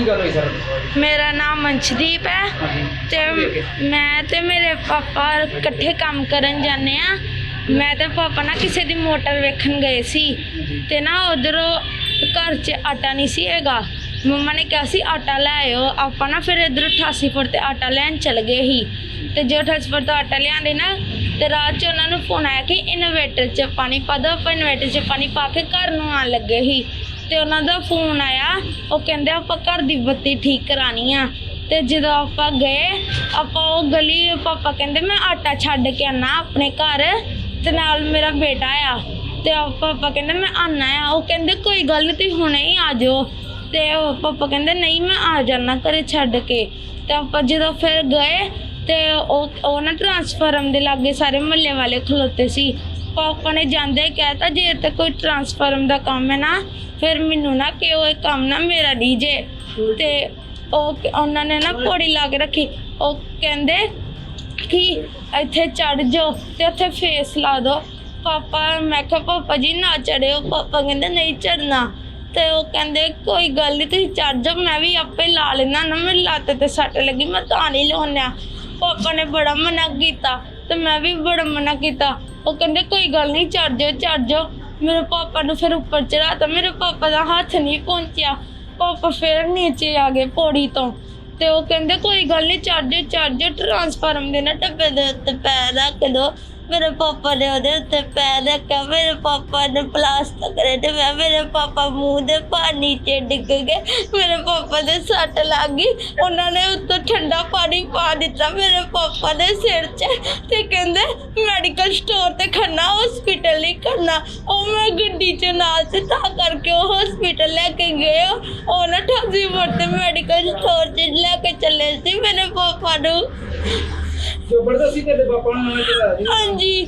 ਕੀ ਗੱਲ ਹੋਈ ਸਰ? ਮੇਰਾ ਨਾਮ ਮਨਸ਼ਦੀਪ ਹੈ ਤੇ ਮੈਂ ਤੇ ਮੇਰੇ ਪਾਪਾ ਇਕੱਠੇ ਕੰਮ ਕਰਨ ਜਾਂਦੇ ਆ ਮੈਂ ਤੇ ਪਾਪਾ ਨਾ ਕਿਸੇ ਦੀ ਮੋਟਰ ਵੇਖਣ ਗਏ ਸੀ। ਤੇ ਨਾ ਉਧਰੋਂ ਘਰ 'ਚ ਆਟਾ ਨਹੀਂ ਸੀ ਹੈਗਾ। ਮੰਮਾ ਨੇ ਕਿਹਾ ਸੀ ਆਟਾ ਲੈ ਆਇਓ। ਆਪਾਂ ਨਾ ਫਿਰ ਇਧਰ 88 ਫੁੱਟ ਤੇ ਆਟਾ ਲੈਣ ਚਲ ਗਏ ਸੀ। ਤੇ ਜੋ 88 ਫੁੱਟ ਤੋਂ ਆਟਾ ਲਿਆਂਦੇ ਨਾ ਤੇ ਰਾਤ 'ਚ ਉਹਨਾਂ ਨੂੰ ਫੋਨ ਆਇਆ ਕਿ ਇਨਵੇਟਰ 'ਚ ਪਾਣੀ ਪਾ ਦਿਓ ਆਪਾਂ ਇਨਵੇਟਰ 'ਚ ਪਾਣੀ ਪਾ ਕੇ ਘਰ ਨੂੰ ਆਣ ਲੱਗੇ ਸੀ। ਤੇ ਉਹਨਾਂ ਦਾ ਫੋਨ ਆਇਆ। ਉਹ ਕਹਿੰਦੇ, ਆਪਾਂ ਘਰ ਦੀ ਬੱਤੀ ਠੀਕ ਕਰਾਣੀ ਆ। ਤੇ ਜਦੋਂ ਆਪਾਂ ਗਏ, ਆਪਾਂ ਉਹ ਗਲੀ ਪਾਪਾ ਕਹਿੰਦੇ, ਮੈਂ ਆਟਾ ਛੱਡ ਕੇ ਆਣਾ ਆਪਣੇ ਘਰ। ਤੇ ਨਾਲ ਮੇਰਾ ਬੇਟਾ ਆ ਤੇ ਪਾਪਾ ਕਹਿੰਦੇ, ਮੈਂ ਆਣਾ ਆ। ਉਹ ਕਹਿੰਦੇ, ਕੋਈ ਗੱਲ ਨਹੀਂ ਤੁਸੀਂ ਹੁਣੇ ਹੀ ਆ ਜਾਓ। ਤੇ ਪਾਪਾ ਕਹਿੰਦੇ, ਨਹੀਂ, ਮੈਂ ਆ ਜਾਣਾ ਘਰੇ ਛੱਡ ਕੇ। ਤੇ ਆਪਾਂ ਜਦੋਂ ਫਿਰ ਗਏ, ਤੇ ਉਹ ਉਹ ਨਾ ਟਰਾਂਸਫਾਰਮ ਦੇ ਲਾਗੇ ਸਾਰੇ ਮਹੱਲੇ ਵਾਲੇ ਖਲੋਤੇ ਸੀ। ਪਾਪਾ ਨੇ ਜਾਂਦੇ ਕਹਿਤਾ ਜੇ ਤਾਂ ਕੋਈ ਟਰਾਂਸਫਾਰਮ ਦਾ ਕੰਮ ਹੈ ਨਾ, ਫਿਰ ਮੈਨੂੰ ਨਾ ਕਿ ਉਹ ਇਹ ਕੰਮ ਨਾ ਮੇਰਾ ਡੀਜੇ ਤੇ ਉਹ ਉਹਨਾਂ ਨੇ ਨਾ ਪੌੜੀ ਲਾ ਕੇ ਰੱਖੀ। ਉਹ ਕਹਿੰਦੇ ਕਿ ਇੱਥੇ ਚੜ ਜਾਓ ਤੇ ਉੱਥੇ ਫੇਸ ਲਾ ਦੋ। ਪਾਪਾ, ਮੈਂ ਕਿਹਾ, ਪਾਪਾ ਜੀ, ਨਾ ਚੜਿਓ ਪਾਪਾ ਕਹਿੰਦੇ, ਨਹੀਂ ਚੜਨਾ ਤੇ ਉਹ ਕਹਿੰਦੇ, ਕੋਈ ਗੱਲ ਨਹੀਂ ਤੁਸੀਂ ਚੜ ਜਾਓ, ਮੈਂ ਵੀ ਆਪੇ ਲਾ ਲੈਣਾ ਨਾ ਮੇਰੀ ਲੱਤ ਤੇ ਸੱਟ ਲੱਗੀ, ਮੈਂ ਤਾਂ ਨਹੀਂ ਲਾਉਣਿਆ ਪਾਪਾ ਨੇ ਬੜਾ ਮਨਾ ਕੀਤਾ। ਤੇ ਮੈਂ ਵੀ ਬੜਾ ਮਨਾ ਕੀਤਾ। ਉਹ ਕਹਿੰਦੇ, ਕੋਈ ਗੱਲ ਨਹੀਂ ਚੜ ਜਾਓ ਚੜ ਜਾਓ। ਮੇਰੇ ਪਾਪਾ ਨੂੰ ਫਿਰ ਉੱਪਰ ਚੜਾਤਾ ਮੇਰੇ ਪਾਪਾ ਦਾ ਹੱਥ ਨਹੀਂ ਪਹੁੰਚਿਆ। ਪਾਪਾ ਫਿਰ ਨੀਚੇ ਆ ਗਏ ਪੌੜੀ ਤੋਂ। ਤੇ ਉਹ ਕਹਿੰਦੇ, ਕੋਈ ਗੱਲ ਨਹੀਂ ਚਾਰਜਰ ਚਾਰਜਰ ਟਰਾਂਸਫਾਰਮ ਦੇ ਨਾ ਟੱਬੇ ਦੇ ਉੱਤੇ ਪੈਰ ਰੱਖ ਦੋ। ਮੇਰੇ ਪਾਪਾ ਨੇ ਉਹਦੇ ਉੱਤੇ ਪੈਰ ਰੱਖਿਆ, ਮੇਰੇ ਪਾਪਾ ਨੇ ਪਲਾਸਟਿਕ ਕਰੇ ਮੈਂ ਮੇਰੇ ਪਾਪਾ ਮੂੰਹ ਦੇ ਪਾਣੀ 'ਚ ਡਿੱਗ ਗਏ। ਮੇਰੇ ਪਾਪਾ ਦੇ ਸੱਟ ਲੱਗ ਗਈ। ਉਹਨਾਂ ਨੇ ਉੱਤੋਂ ਠੰਡਾ ਪਾਣੀ ਪਾ ਦਿੱਤਾ ਮੇਰੇ ਪਾਪਾ ਦੇ ਸਿਰ 'ਚ ਤੇ ਕਹਿੰਦੇ ਮੈਡੀਕਲ ਸਟੋਰ ਤੇ ਖੰਨਾ ਹਸਪੀਟਲ ਨਹੀਂ ਖੜਨਾ। ਉਹ ਮੈਂ ਗੱਡੀ 'ਚ ਨਾਲ ਸੀ, ਤਾਂ ਕਰਕੇ ਉਹ ਹਸਪੀਟਲ ਲੈ ਕੇ ਗਏ ਉਹ। ਨਾ ਠਾਜ਼ੀ ਮੋੜ ਤੇ ਮੈਡੀਕਲ ਸਟੋਰ 'ਚ ਲੈ ਕੇ ਚੱਲੇ ਸੀ ਮੇਰੇ ਪਾਪਾ ਨੂੰ। ਜ਼ਬਰਦਸਤੀ ਤੇਰੇ ਪਾਪਾ ਨੂੰ ਮੈਂ ਚੜਾ ਦੀ ਹਾਂਜੀ।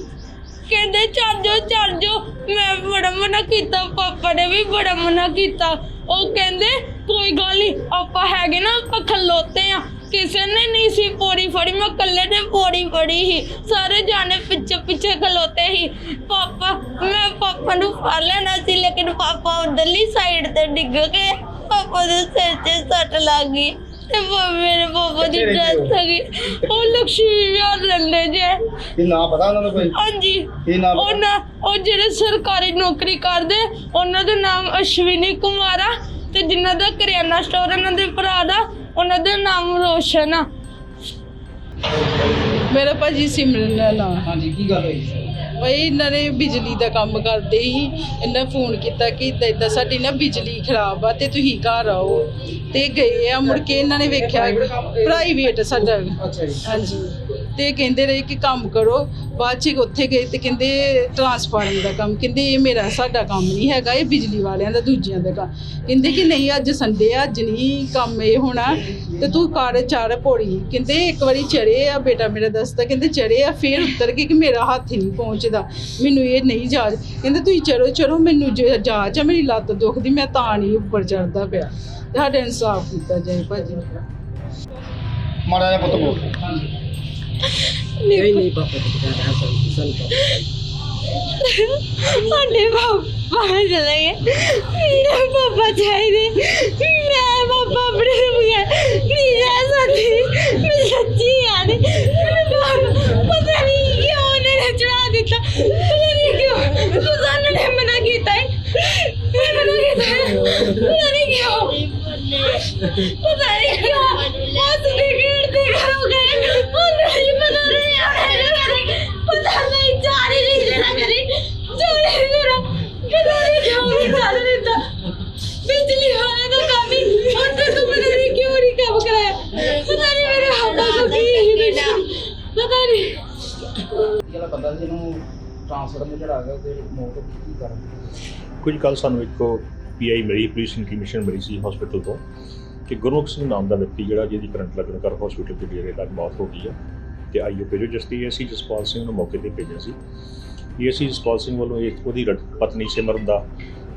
ਕਹਿੰਦੇ ਚੱਲ ਜਾਓ ਚੱਲ ਜਾਓ। ਮੈਂ ਬੜਾ ਮਨਾ ਕੀਤਾ ਪਾਪਾ ਨੇ ਵੀ ਬੜਾ ਮਨਾ ਕੀਤਾ। ਉਹ ਕਹਿੰਦੇ ਕੋਈ ਗੱਲ ਨਹੀਂ ਆਪਾਂ ਹੈਗੇ ਨਾ ਆਪਾਂ ਖਲੋਤੇ ਆ। ਕਿਸੇ ਨੇ ਨਹੀਂ ਸੀ ਪੌੜੀ ਫੜੀ ਮੈਂ ਇਕੱਲੇ ਨੇ ਪੌੜੀ ਫੜੀ ਸੀ। ਸਾਰੇ ਜਾਣੇ ਪਿੱਛੇ ਪਿੱਛੇ ਖਲੋਤੇ ਸੀ। ਪਾਪਾ ਮੈਂ ਪਾਪਾ ਨੂੰ ਫੜ ਲੈਣਾ ਸੀ ਲੇਕਿਨ ਪਾਪਾ ਉਧਰਲੀ ਸਾਈਡ ਤੇ ਡਿੱਗ ਗਏ। ਪਾਪਾ ਦੇ ਸਿਰ 'ਤੇ ਸੱਟ ਲੱਗ ਗਈ ਤੇ ਮੇਰੇ ਪਾਪਾ ਦੀ ਡੈਥ ਹੋ ਗਈ। ਉਹ ਲక్ష్ਮੀ ਵਿਆਹ ਰੰਡੇ ਜੇ। ਇਹ ਨਾਂ ਪਤਾ ਉਹਨਾਂ ਨੂੰ ਕੋਈ? ਹਾਂਜੀ। ਕੀ ਨਾਮ ਉਹਨਾਂ ਉਹ ਜਿਹੜੇ ਸਰਕਾਰੀ ਨੌਕਰੀ ਕਰਦੇ ਉਹਨਾਂ ਦਾ ਨਾਮ ਅਸ਼ਵਿਨੀ ਕੁਮਾਰ ਆ ਤੇ ਜਿਨ੍ਹਾਂ ਦਾ ਕਰਿਆਨਾ ਸਟੋਰ ਉਹਨਾਂ ਦੇ ਭਰਾ ਦਾ ਉਹਨਾਂ ਦਾ ਨਾਮ ਰੋਸ਼ਨ ਆ। ਮੇਰਾ ਭਾਜੀ ਸਿਮਰਨ ਦਾ ਨਾਂ। ਹਾਂਜੀ ਕੀ ਗੱਲ ਹੋਈ ਬਈ ਇਹਨਾਂ ਨੇ ਬਿਜਲੀ ਦਾ ਕੰਮ ਕਰਦੇ ਸੀ। ਇਹਨਾਂ ਫੋਨ ਕੀਤਾ ਕਿ ਇਦਾਂ ਇਦਾਂ ਸਾਡੀ ਨਾ ਬਿਜਲੀ ਖਰਾਬ ਆ ਤੇ ਤੁਸੀਂ ਘਰ ਆਓ। ਤੇ ਗਏ ਆ ਮੁੜ ਕੇ ਇਹਨਾਂ ਨੇ ਵੇਖਿਆ ਪ੍ਰਾਈਵੇਟ ਸਾਡਾ। ਅੱਛਾ ਜੀ। ਹਾਂਜੀ। ਤੇ ਕਹਿੰਦੇ ਰਹੇ ਕਿ ਕੰਮ ਕਰੋ। ਬਾਅਦ ਚ ਉੱਥੇ ਗਏ ਤੇ ਕਹਿੰਦੇ ਟਰਾਂਸਫਾਰਮਰ ਦਾ ਕੰਮ। ਕਹਿੰਦੇ ਇਹ ਮੇਰਾ ਸਾਡਾ ਕੰਮ ਨਹੀਂ ਹੈਗਾ ਇਹ ਬਿਜਲੀ ਵਾਲਿਆਂ ਦਾ ਦੂਜਿਆਂ ਦਾ ਕੰਮ। ਕਹਿੰਦੇ ਕਿ ਨਹੀਂ ਅੱਜ ਸੰਡੇ ਆ ਅੱਜ ਨਹੀਂ ਕੰਮ ਇਹ ਹੋਣਾ। ਤੇ ਤੂੰ ਕਰ ਚਾਰ ਪੌੜੀ। ਕਹਿੰਦੇ ਇੱਕ ਵਾਰੀ ਚੜੇ ਆ ਬੇਟਾ ਮੇਰਾ ਦੱਸਦਾ ਕਹਿੰਦੇ ਚੜੇ ਆ ਫੇਰ ਉਤਰ ਕੇ ਕਿ ਮੇਰਾ ਹੱਥ ਹੀ ਨਹੀਂ ਪਹੁੰਚਦਾ। ਮੈਨੂੰ ਇਹ ਨਹੀਂ ਜਾਜ ਕਹਿੰਦੇ ਤੁਸੀਂ ਚੜੋ ਚੜੋ ਮੈਨੂੰ ਜ- ਜਾਚ ਆ ਮੇਰੀ ਲੱਤ ਦੁਖਦੀ ਮੈਂ ਤਾਂ ਨਹੀਂ ਉੱਪਰ ਚੜਦਾ ਪਿਆ। ਤੇ ਸਾਡਾ ਇਨਸਾਫ ਕੀਤਾ ਜਾਏ ਭਾਜੀ। ਮਾੜਾ ਜਿਹਾ ਪੁੱਤ ਬੋਲ। ਨਹੀਂ ਨਹੀਂ ਪਾਪਾ ਸਾਨੂੰ ਸਾਡੇ ਪਾਪਾ ਚਲੇ ਗਏ। ਮੇਰੇ ਪਾਪਾ ਚਾਹੀਦੇ। ਮੈਂ ਪਾਪਾ ਆਪਣੇ ਨੂੰ ਗਿਆ ਜਾ ਸਕਦੀ ਮੈਂ ਸੱਚੀ ਯਾਰ ਮੇਰੇ ਪਤਾ ਨਹੀਂ ਕਿਉਂ ਉਹਨੇ ਨੇ ਚੜਾ ਦਿੱਤਾ। ਪਤਾ ਨਹੀਂ ਕਿਉਂ ਸੁਜ਼ਾਨ ਨੇ ਮਨਾ ਕੀਤਾ ਹੈ ਮਨਾ ਕੀਤਾ ਹੈ। ਪਤਾ ਨਹੀਂ ਕਿਉਂ। ਟ੍ਰਾਂਸਫਰ ਨੂੰ ਚੜਾ ਗਿਆ ਤੇ ਮੌਤ ਕੀ ਕਰਨ ਕੁਝ ਕੱਲ ਸਾਨੂੰ ਇੱਕ ਪੀਆਈ ਮਿਲੀ ਪੁਲਿਸ ਇਨਫੋਰਮੇਸ਼ਨ ਮਿਲੀ ਸੀ ਹਸਪੀਟਲ ਤੋਂ ਕਿ ਗੁਰਮੁਖ ਸਿੰਘ ਨਾਮ ਦਾ ਵਿਅਕਤੀ ਜਿਹੜਾ ਜਿਹਦੀ ਕਰੰਟ ਲੱਗਣ ਕਰ ਹਸਪੀਟਲ ਦੇ ਡੇਰੇ ਤੱਕ ਮੌਤ ਹੋ ਗਈ ਹੈ ਤੇ ਆਈਓ ਭੇਜੋ। ਜਸਤੀ ਐਸੀ ਜਸਪਾਲ ਸਿੰਘ ਨੂੰ ਮੌਕੇ ਤੇ ਭੇਜਿਆ ਸੀ। ਇਹ ਅਸੀਂ ਜਸਪਾਲ ਸਿੰਘ ਵੱਲੋਂ ਇਹ ਉਹਦੀ ਰ- ਪਤਨੀ ਸਿਮਰਨ ਦਾ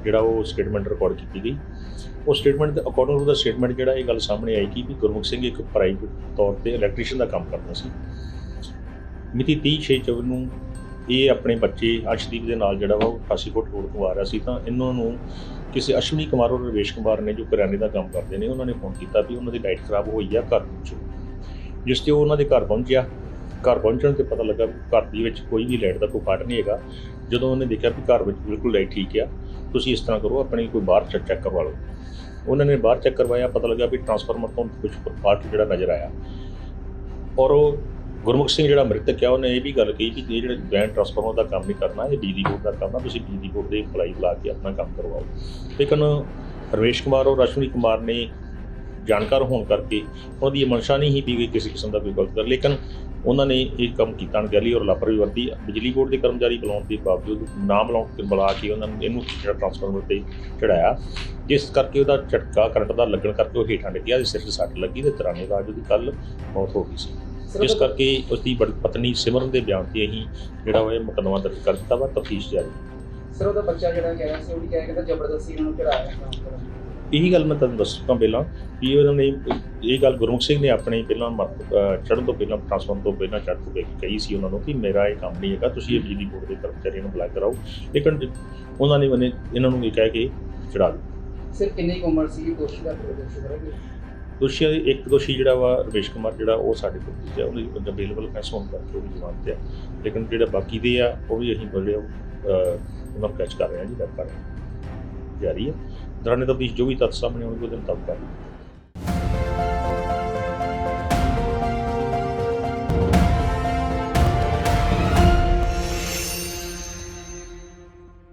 ਜਿਹੜਾ ਉਹ ਸਟੇਟਮੈਂਟ ਰਿਕਾਰਡ ਕੀਤੀ ਗਈ। ਉਹ ਸਟੇਟਮੈਂਟ ਦੇ ਅਕੋਰਡਿੰਗ ਉਹਦਾ ਸਟੇਟਮੈਂਟ ਜਿਹੜਾ ਇਹ ਗੱਲ ਸਾਹਮਣੇ ਆਈ ਕਿ ਵੀ ਗੁਰਮੁਖ ਸਿੰਘ ਇੱਕ ਪ੍ਰਾਈਵੇਟ ਤੌਰ ਤੇ ਇਲੈਕਟ੍ਰੀਸ਼ੀਅਨ ਦਾ ਕੰਮ ਕਰਦਾ ਸੀ। ਮਿਤੀ 30/6/24 ਨੂੰ ਇਹ ਆਪਣੇ ਬੱਚੇ ਅਰਸ਼ਦੀਪ ਦੇ ਨਾਲ ਜਿਹੜਾ ਵਾ ਉਹ ਫਾਸੀਕੋਟ ਰੋਡ ਤੋਂ ਆ ਰਿਹਾ ਸੀ ਤਾਂ ਇਹਨਾਂ ਨੂੰ ਕਿਸੇ ਅਸ਼ਵਨੀ ਕੁਮਾਰ ਔਰ ਰਵੇਸ਼ ਕੁਮਾਰ ਨੇ ਜੋ ਕਰਿਆਨੇ ਦਾ ਕੰਮ ਕਰਦੇ ਨੇ, ਉਹਨਾਂ ਨੇ ਫੋਨ ਕੀਤਾ ਵੀ ਉਹਨਾਂ ਦੀ ਲਾਈਟ ਖਰਾਬ ਹੋਈ ਆ ਘਰ ਪਹੁੰਚੋ। ਜਿਸ ਤੇ ਉਹ ਉਹਨਾਂ ਦੇ ਘਰ ਪਹੁੰਚਿਆ ਘਰ ਪਹੁੰਚਣ ਤੇ ਪਤਾ ਲੱਗਾ ਘਰ ਦੇ ਵਿੱਚ ਕੋਈ ਵੀ ਲਾਈਟ ਦਾ ਕੋਈ ਫਾਟ ਨਹੀਂ ਹੈਗਾ। ਜਦੋਂ ਉਹਨੇ ਦੇਖਿਆ ਵੀ ਘਰ ਵਿੱਚ ਬਿਲਕੁਲ ਲਾਈਟ ਠੀਕ ਆ, ਤੁਸੀਂ ਇਸ ਤਰ੍ਹਾਂ ਕਰੋ, ਆਪਣੀ ਕੋਈ ਬਾਹਰ ਚੈੱਕ ਚੈੱਕ ਕਰਵਾ ਲਓ। ਉਹਨਾਂ ਨੇ ਬਾਹਰ ਚੈੱਕ ਕਰਵਾਇਆ, ਪਤਾ ਲੱਗਾ ਵੀ ਟਰਾਂਸਫਾਰਮਰ ਤੋਂ ਕੁਝ ਫਾਲਟ ਜਿਹੜਾ ਨਜ਼ਰ ਆਇਆ। ਔਰ ਉਹ ਗੁਰਮੁਖ ਸਿੰਘ ਜਿਹੜਾ ਮ੍ਰਿਤਕ ਆ ਉਹਨੇ ਇਹ ਵੀ ਗੱਲ ਕਹੀ ਕਿ ਇਹ ਜਿਹੜੇ ਬੈਂਡ ਟਰਾਂਸਫਾਰਮਰ ਦਾ ਕੰਮ ਨਹੀਂ ਕਰਨਾ, ਇਹ ਬਿਜਲੀ ਬੋਰਡ ਦਾ ਕੰਮ ਆ, ਤੁਸੀਂ ਬਿਜਲੀ ਬੋਰਡ ਦੇ ਅਪਲਾਈ ਬੁਲਾ ਕੇ ਆਪਣਾ ਕੰਮ ਕਰਵਾਓ। ਲੇਕਿਨ ਰਮੇਸ਼ ਕੁਮਾਰ ਔਰ ਅਸ਼ਵਨੀ ਕੁਮਾਰ ਨੇ ਜਾਣਕਾਰ ਹੋਣ ਕਰਕੇ ਉਹਨਾਂ ਦੀ ਇਹ ਮਨਸ਼ਾ ਨਹੀਂ ਸੀ ਵੀ ਕੋਈ ਕਿਸੇ ਕਿਸਮ ਦਾ ਕੋਈ ਗਲਤ ਕਰ, ਲੇਕਿਨ ਉਹਨਾਂ ਨੇ ਇਹ ਕੰਮ ਕੀਤਾ ਅਣਗਹਿਲੀ ਔਰ ਲਾਪਰਵਾਹੀ ਵਰਤੀ। ਬਿਜਲੀ ਬੋਰਡ ਦੇ ਕਰਮਚਾਰੀ ਬੁਲਾਉਣ ਦੇ ਬਾਵਜੂਦ ਨਾ ਬੁਲਾਉਣ ਤੇ ਬੁਲਾ ਕੇ ਉਹਨਾਂ ਨੂੰ ਇਹਨੂੰ ਜਿਹੜਾ ਟਰਾਂਸਫਾਰਮਰ ਤੇ ਚੜਾਇਆ, ਜਿਸ ਕਰਕੇ ਉਹਦਾ ਝਟਕਾ, ਕਰੰਟ ਦਾ ਲੱਗਣ ਕਰਕੇ ਉਹ ਹੇਠਾਂ ਡਿੱਗਿਆ ਉਹਦੇ ਸਿਰ 'ਚ ਸੱਟ ਲੱਗੀ ਤੇ ਤਰਾਨੇ ਦਾ ਉਹਦੀ ਕੱਲ ਮੌਤ ਹੋ ਗਈ ਸੀ। ਜਿਸ ਕਰਕੇ ਉਸ ਦੀ ਪਤਨੀ ਸਿਮਰਨ ਦੇ ਬਿਆਨ ਤੇ ਅਸੀਂ ਜਿਹੜਾ ਉਹ ਮੁਕੱਦਮਾ ਦਰਜ ਕਰ ਦਿੱਤਾ ਵਾ ਤਫਤੀਸ਼ ਜਾਰੀ। ਸਰ ਉਹਦਾ ਬੱਚਾ ਜਿਹੜਾ ਕਹਿ ਰਿਹਾ ਸੀ ਉਹ ਵੀ ਕਹਿ ਜ਼ਬਰਦਸਤੀ ਇਹਨਾਂ ਨੂੰ ਚੜਾਇਆ। ਇਹੀ ਗੱਲ ਮੈਂ ਤੁਹਾਨੂੰ ਦੱਸੂਗਾ ਪਹਿਲਾਂ ਕਿ ਉਹਨਾਂ ਨੇ ਇਹ ਗੱਲ ਗੁਰਮੁਖ ਸਿੰਘ ਨੇ ਆਪਣੇ ਪਹਿਲਾਂ ਚੜ੍ਹਨ ਤੋਂ ਪਹਿਲਾਂ ਟ੍ਰਾਂਸਫਰ ਤੋਂ ਪਹਿਲਾਂ ਚੜ੍ਹ ਤੋਂ ਪਹਿਲਾਂ ਕਹੀ ਸੀ ਉਹਨਾਂ ਨੂੰ ਕਿ ਮੇਰਾ ਇਹ ਕੰਮ ਨਹੀਂ ਹੈਗਾ ਤੁਸੀਂ ਇਹ ਬਿਜਲੀ ਬੋਰਡ ਦੇ ਕਰਮਚਾਰੀਆਂ ਨੂੰ ਬੁਲਾ ਕਰਾਓ। ਲੇਕਿਨ ਉਹਨਾਂ ਨੇ ਮਨੇ ਇਹਨਾਂ ਨੂੰ ਇਹ ਕਹਿ ਕੇ ਚੜਾ ਦਿੱਤਾ। ਸਿਰ ਕਿੰਨੀ ਉਮਰ ਸੀ ਦੋਸ਼ੀ ਦਾ ਤੇ ਦੋਸ਼ੀ ਕਰਾਂਗੇ। ਦੋਸ਼ੀਆਂ ਦੇ ਇੱਕ ਦੋਸ਼ੀ ਜਿਹੜਾ ਵਾ ਰਵੇਸ਼ ਕੁਮਾਰ ਜਿਹੜਾ ਉਹ ਸਾਡੇ ਕੋਲ ਹੈ ਉਹਦੀ ਅਵੇਲੇਬਲ ਪੈਸਾ ਹੋਣ ਕਰਕੇ ਵੀ ਜ਼ਮਾਨਤ ਤੇ ਆ ਲੇਕਿਨ ਜਿਹੜਾ ਬਾਕੀ ਦੇ ਆ, ਉਹ ਵੀ ਅਸੀਂ ਬੜੇ ਉਹਨਾਂ ਨੂੰ ਕੈਚ ਕਰ ਰਹੇ ਹਾਂ ਜੀ ਕਰ ਰਹੇ ਜਾਰੀ ਹੈ। ਦੌਰਾਨੇ ਤਬਦੀਸ਼ ਜੋ ਵੀ ਤੱਥ ਸਾਹਮਣੇ ਆਉਣਗੇ, ਉਹਦੇ ਮੁਤਾਬਕ ਕਾਰਵਾਈ